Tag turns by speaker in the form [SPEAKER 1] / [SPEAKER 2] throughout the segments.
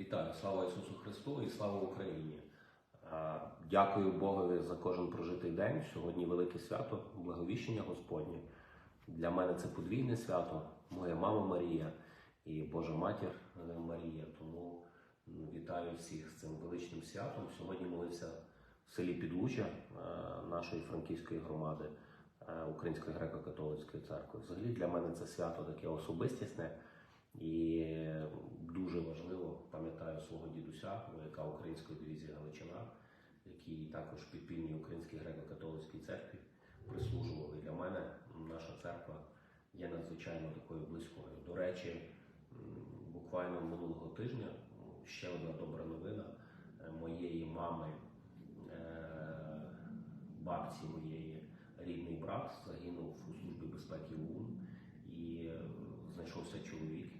[SPEAKER 1] Вітаю, слава Ісусу Христу і слава Україні. Дякую Богові за кожен прожитий день. Сьогодні велике свято, благовіщення Господнє. Для мене це подвійне свято. Моя мама Марія і Божа матір е, Марія. Тому вітаю всіх з цим величним святом. Сьогодні молився в селі Підлуччя е, нашої франківської громади е, Української греко-католицької церкви. Взагалі для мене це свято таке особистісне. І дуже важливо пам'ятаю свого дідуся, вояка Української дивізії Галичина, який також підпільній Українській греко-католицькій церкві прислужував. І для мене наша церква є надзвичайно такою близькою. До речі, буквально минулого тижня ще одна добра новина е, моєї мами, е, бабці моєї рідний брат загинув у службі безпеки ОУН. І е, знайшовся чоловік,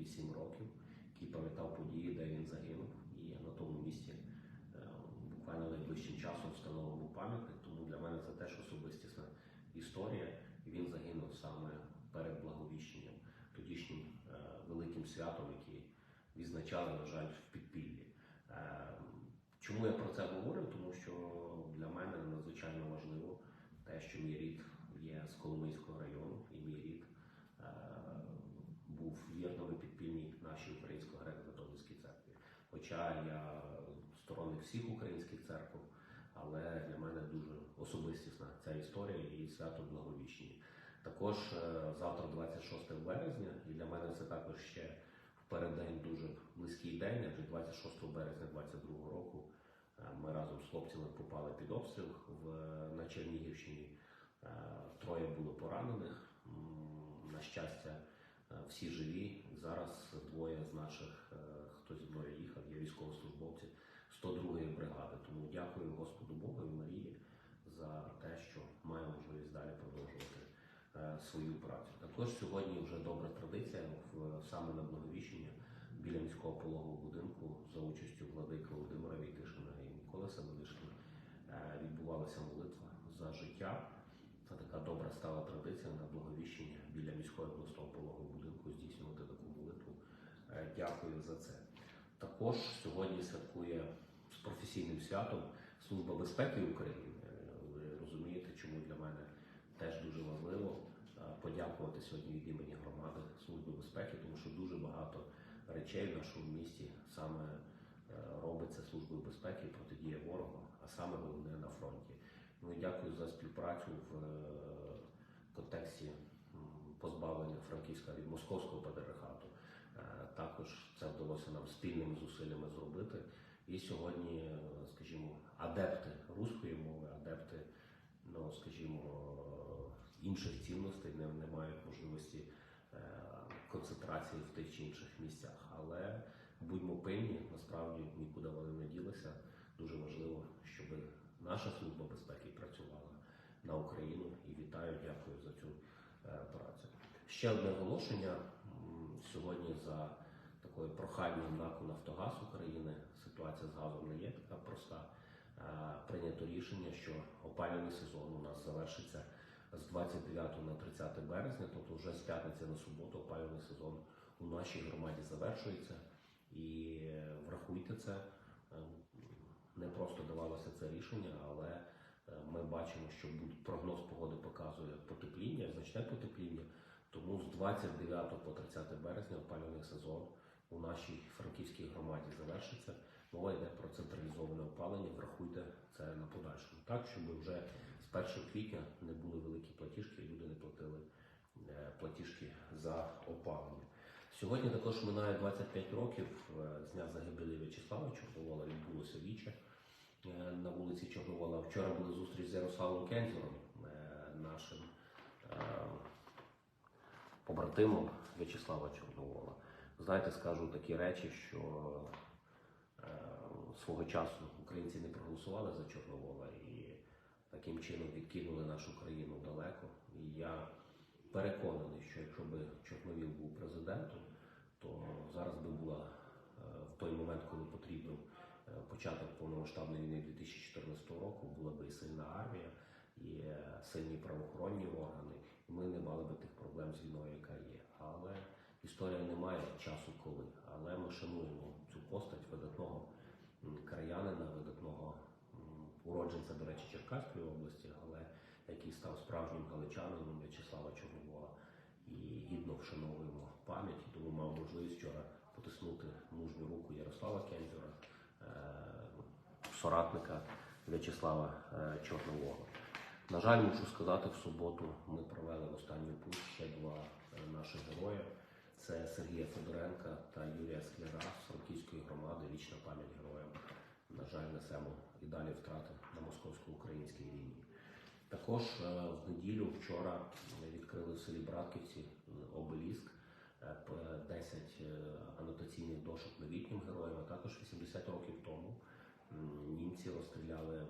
[SPEAKER 1] тоді 7 років, який пам'ятав події, де він загинув. І на тому місці е, буквально найближчим часом встановлено пам'ятник. Тому для мене це теж особистісна історія. Він загинув саме перед благовіщенням, тодішнім е, великим святом, який відзначали, на жаль, в підпіллі. Е, Чому я про це говорю? Тому що для мене надзвичайно важливо те, що мій рід є з Коломийського району, і мій рід е, був вірно і підпільній нашій українсько греко-католицькій церкві. Хоча я сторонник всіх українських церкв, але для мене дуже особистісна ця історія і свято Благовіщення. Також е, завтра, 26 березня, і для мене це також ще в переддень дуже близький день, адже 26 березня 22 року е, ми разом з хлопцями попали під обстріл в, на Чернігівщині. Е, Троє було поранених. На щастя, е, всі живі. Зараз двоє з наших, е, хто зі мною їхав, є військовослужбовці 102-ї бригади. Тому дякую Господу Богу і Марії за те, що маю можливість далі продовжувати е, свою працю. Також сьогодні вже добра традиція саме на благовіщення біля міського пологового будинку за участю владики Володимира Війтишина і Миколи Самодишина е, відбувалася молитва за життя. Це така добра стала традиція на благовіщення біля міського обласного пологового будинку здійснювати таку молитву. Е, Дякую за це. Також сьогодні святкує з професійним святом Служба безпеки України. Е, Ви розумієте, чому для мене теж дуже важливо е, подякувати сьогодні від імені громади Служби безпеки, тому що дуже багато речей в нашому місті саме робиться Службою безпеки протидія ворогу, а саме головне на фронті. Ну і дякую за співпрацю в е, контексті позбавлення Франківська від московського патріархату. Е, Також це вдалося нам спільними зусиллями зробити. І сьогодні, е, скажімо, адепти руської мови, адепти, ну скажімо, інших цінностей не, не мають можливості концентрації в тих чи інших місцях. Але будьмо пильні, насправді нікуди вони не ділися. Дуже важливо, щоб наша служба безпеки працювала на Україну і вітаю, дякую за цю е, працю. Ще одне оголошення сьогодні за такою проханням НАКу Нафтогаз України. Ситуація з газом не є така проста. Е, Прийнято рішення, що опалювальний сезон у нас завершиться з 29 на 30 березня, тобто вже з п'ятниці на суботу опалювальний сезон у нашій громаді завершується. І е, врахуйте це. Не просто давалося це рішення, бачимо, що прогноз погоди показує потепління, значне потепління. Тому з 29 по 30 березня опалювальний сезон у нашій франківській громаді завершиться. Мова йде про централізоване опалення. Врахуйте це на подальшому, так щоб вже з 1 квітня не були великі платіжки, люди не платили е, платіжки за опалення. Сьогодні також минає 25 років е, з дня загибелі В'ячеслава Чорновола. Відбулося віче на вулиці Чорновола. Вчора була зустріч з Ярославом Кензером, е, нашим е, побратимом В'ячеслава Чорновола. Знаєте, скажу такі речі, що е, свого часу українці не проголосували за Чорновола і таким чином відкинули нашу країну далеко. І я переконаний, що якщо би Чорновіл був президентом, то зараз би була е, в той момент, коли потрібен е, початок повномасштабної війни 2014 року, була би і сильна армія, і е, сильні правоохоронні органи, і ми не мали би тих проблем з війною, яка є. Але історія не має часу коли. Але ми шануємо цю постать видатного краянина, видатного уродженця, до речі, Черкаської області, але який став справжнім галичанином В'ячеслава Чорновола. І гідно вшановуємо пам'ять, тому мав можливість вчора потиснути мужню руку Ярослава Кензюра, е, соратника В'ячеслава е, Чорнового. На жаль, мушу сказати, в суботу ми провели останню путь ще два е, наших герої. Це Сергія Федоренка та Юрія Скляра з Франківської громади. Вічна пам'ять героям. На жаль, несемо і далі втрати на московсько-українській війні. Також е, в неділю вчора відкрили в селі Братківці обеліск, е, 10 е, анотаційних дошок новітнім героям, а також 80 років тому м, німці розстріляли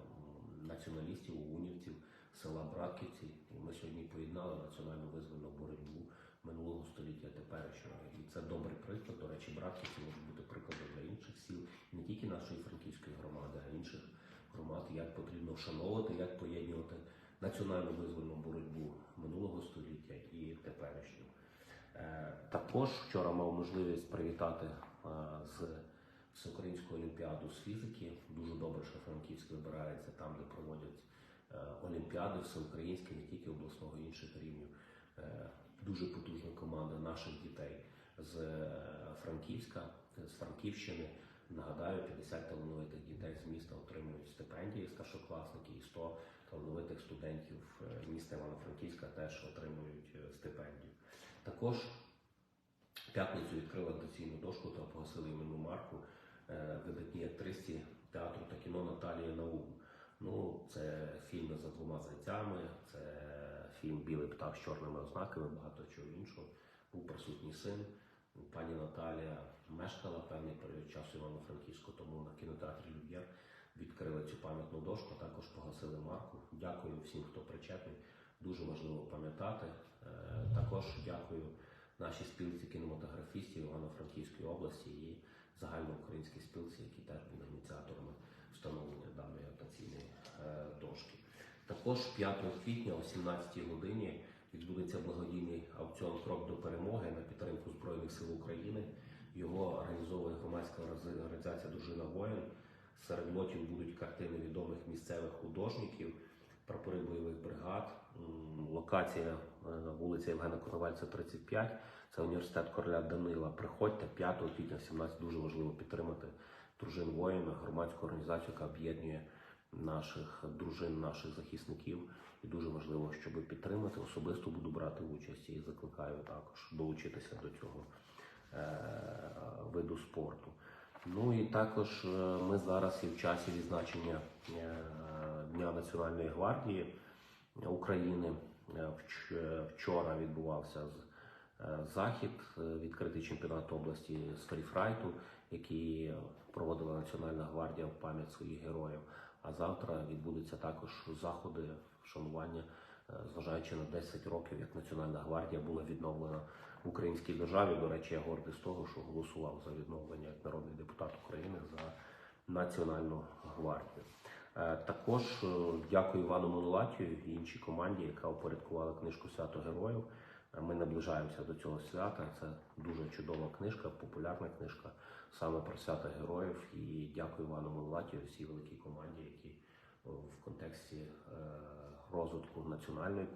[SPEAKER 1] націоналістів, унівців села Братківці. І ми сьогодні поєднали національну визвольну боротьбу минулого століття теперішнього. І це добрий приклад. До речі, Братківці можуть бути прикладом для інших сіл, не тільки нашої франківської громади, а інших громад, як потрібно вшановувати, як поєднувати національну визвольну боротьбу минулого століття і теперішню. Е, Також вчора мав можливість привітати е, з Всеукраїнську олімпіаду з фізики. Дуже добре, що Франківськ вибирається там, де проводять е, олімпіади всеукраїнські, не тільки обласного інших рівнів. Е, Дуже потужна команда наших дітей з е, Франківська, з Франківщини. Нагадаю, 50 талановитих дітей з міста отримують стипендії старшокласники і 100 талановитих студентів міста Івано-Франківська теж отримують стипендію. Також п'ятницю відкрили анотаційну дошку та погасили іменну марку е, видатній актрисі театру та кіно Наталії Наум. Ну, це фільми за двома зайцями, це фільм Білий птах з чорними ознаками, багато чого іншого. Був присутній син. Пані Наталія мешкала певний період часу Івано-Франківську, тому на кінотеатрі Люб'єр відкрили цю пам'ятну дошку, також погасили марку. Дякую всім, хто причетний. Дуже важливо пам'ятати. Е, Також дякую нашій спілці кінематографістів Івано-Франківської області і загальноукраїнській спілці, які теж були ініціаторами встановлення даної анотаційної е, дошки. Також 5 квітня о 17 годині відбудеться благодійний аукціон Крок до перемоги на підтримку Збройних сил України. Його організовує громадська організація Дружина воїн. Серед лотів будуть картини відомих місцевих художників, прапори бойових бригад. Локація е, вулиця Євгена Коновальця, 35. Це університет короля Данила. Приходьте 5 квітня, 17 дуже важливо підтримати дружин воїна, громадську організацію, яка об'єднує наших дружин, наших захисників. І дуже важливо, щоб підтримати. Особисто буду брати участь і закликаю також долучитися до цього е, виду спорту. Ну і також е, ми зараз і в часі відзначення Дня Національної гвардії України. Е, Вчора відбувався е, захід, е, відкритий чемпіонат області з фріфрайту, який проводила Національна гвардія в пам'ять своїх героїв. А завтра відбудуться також заходи вшанування, е, зважаючи на 10 років, як Національна гвардія була відновлена в українській державі. До речі, я гордий з того, що голосував за відновлення як народний депутат України за Національну гвардію. Е, Також е, дякую Івану Монолатію і іншій команді, яка упорядкувала книжку Свято Героїв. Е, Ми наближаємося до цього свята. Це дуже чудова книжка, популярна книжка саме про свято героїв. І дякую Івану Монолатію всій великій команді, які в контексті розвитку національної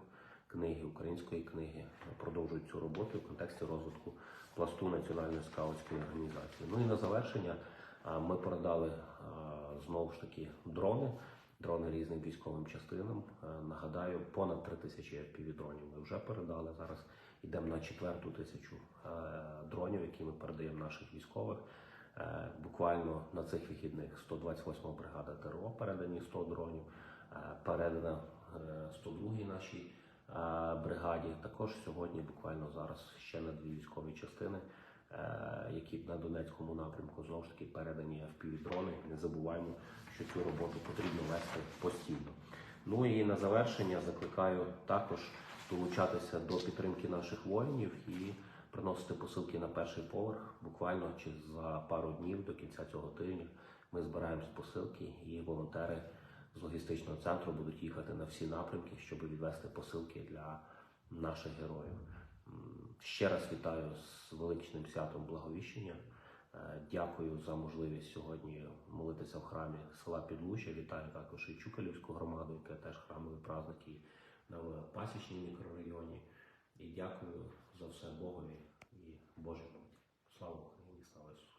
[SPEAKER 1] книги, української книги продовжують цю роботу в контексті розвитку пласту національної скаутської організації. Ну і на завершення ми передали знову ж таки дрони, дрони різним військовим частинам. Е, Нагадаю, понад 3 тисячі FPV-дронів ми вже передали. Зараз йдемо на четверту тисячу е, дронів, які ми передаємо наших військових. Е, Буквально на цих вихідних 128 бригада ТРО передані 100 дронів, передана е, 102 нашій бригаді. Також сьогодні, буквально зараз, ще на дві військові частини, які на Донецькому напрямку знову ж таки передані FPV-дрони. Не забуваємо, що цю роботу потрібно вести постійно. Ну і на завершення закликаю також долучатися до підтримки наших воїнів і приносити посилки на перший поверх. Буквально чи за пару днів до кінця цього тижня ми збираємо посилки, і волонтери з логістичного центру будуть їхати на всі напрямки, щоб відвести посилки для наших героїв. Ще раз вітаю з величним святом благовіщення. Е, Дякую за можливість сьогодні молитися в храмі села Підлуччя. Вітаю також і Чукалівську громаду, яка теж храмовий праздник в Пасічній мікрорайоні. І дякую за все Богові і Божій. Слава Україні, слава Ісусу!